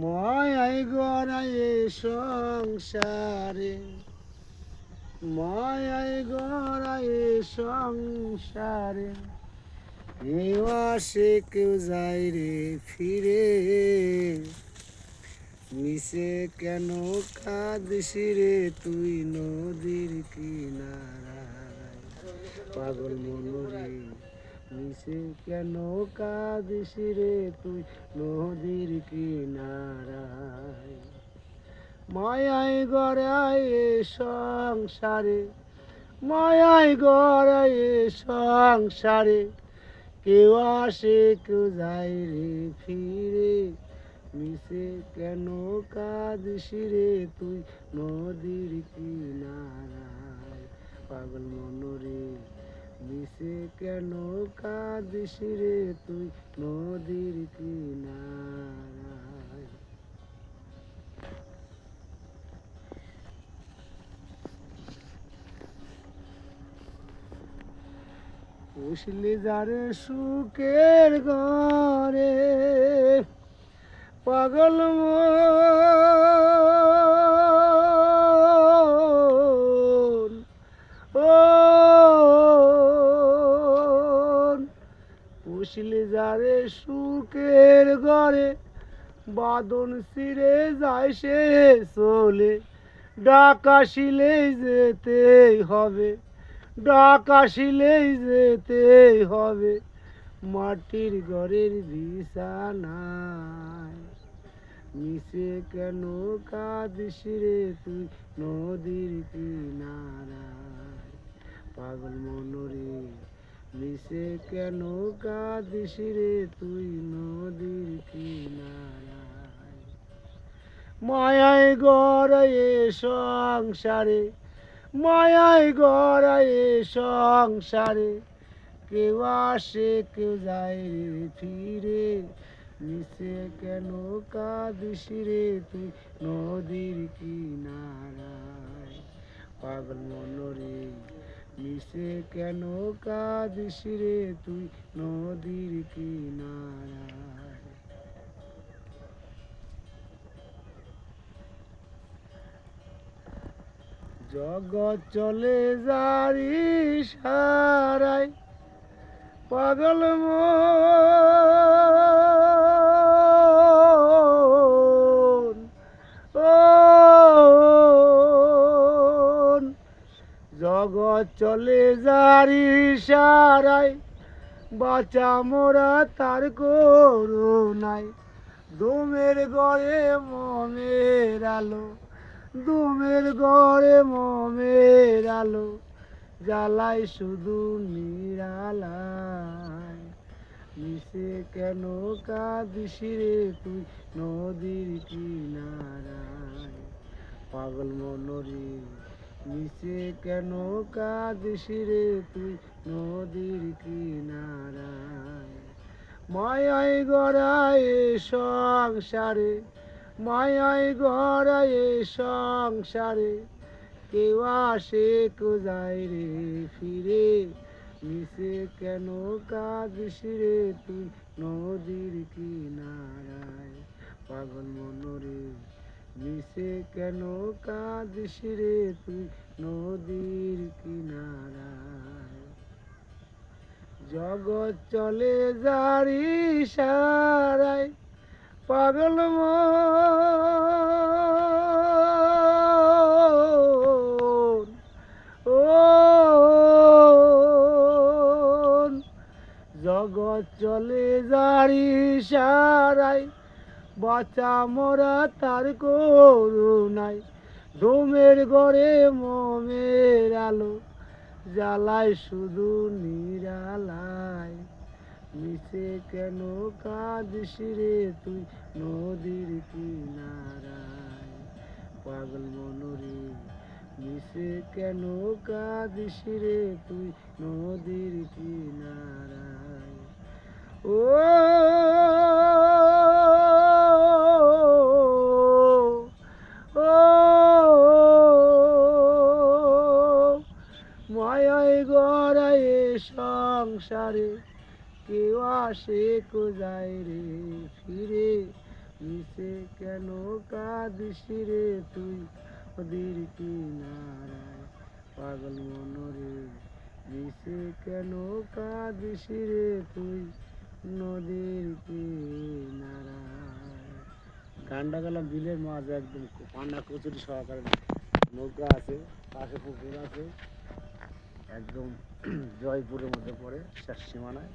ময়াই গড়াই সংসারে ময়াই গড়াই সংসারে। আসে কেউ যায় রে ফিরে। মিশে কেন কাঁদিস তুই নদীর কিনারায়? পাগল মনুরে মিশে কেন কাঁদিস তুই নদীর কিনারায়? মায়াই গড়াই সংসারে মায়াই গড়াই সংসারে, কেউ আসে, কেউ যায় রে ফিরে। মিশে কেন কাঁদিস রে তুই? নদীর কিনারায়। পাগল মনরে, মিশে কেন কাঁদিস রে তুই? নদীর কিনারায়। পুষলি যারে সুখের ঘরে পাগল ও যারে সুখের ঘরে, বাদন সিরে যায় সে চলে। ডাকাশিলে যেতে হবে ডাকাশিলেই যেতে হবে। মাটির ঘরের বিছানায় মিশে কেন কাঁদিস রে তুই? নদীর কিনারায়। পাগল মনরে মিশে কেন কাঁদিস রে তুই? নদীর কিনারায়। মায়ায় গড়ে সংসারে, মায়ায় গড়ায় সংসারে। কেউ আসে, কেউ যায় রে ফিরে। মিশে কেন কাঁদিস রে তুই? নদীর কিনারায়। পাগল মনরে মিশে কেন কাঁদিস রে তুই? নদীর কিনারায়। জগৎ চলে যারি সারাই পাগল মন জগৎ চলে যারি সারাই বাঁচা মোরা তার করুণাই দুমের গড়ে মমের আলো দুমের গড়ে মমের আলো জ্বালাই শুধু নিরালায়। মিশে কেন কাঁদিস রে তুই নদীর কিনারায়? পাগল মনরে মিশে কেন কাঁদিস রে তুই নদীর কিনারায়? মায়াই গড়ায় সংসারে মায়াই গড়ায় সংসারে। কেউ আসে কেউ যায় রে ফিরে? মিশে কেন কাঁদিস রে তুই নদীর কিনারায়? পাগল মনরে মিশে কেন কাঁদিস রে তুই? নদীর কিনারায়। জগৎ চলে যারি সারায় পাগল জগৎ চলে যারি সারাই বাঁচা মরা তার করুণাই ধুমের গড়ে মমের আলো জ্বালায় শুধু নিরালায়। মিশে কেন কাঁদিস রে তুই নদীর কিনারায়? পাগল মনরে মিশে কেন কাঁদিস রে তুই নদীর কিনারায়? ও সংসারে কেউ আসে কো যায় রে, ফিরে মিশে কেন কাঁদিস রে তুই? ওদের কিনারায় পাগল মনরে মিশে কেন কাঁদিস রে তুই? নদীর কিনারায়। গানটা গেলাম বিলের মাঝ একদম পান্না কচুরি সহকারে। নৌকা আছে, পাশে পুকুর আছে। একদম জয়পুরের মধ্যে পড়ে শেষ সীমানায়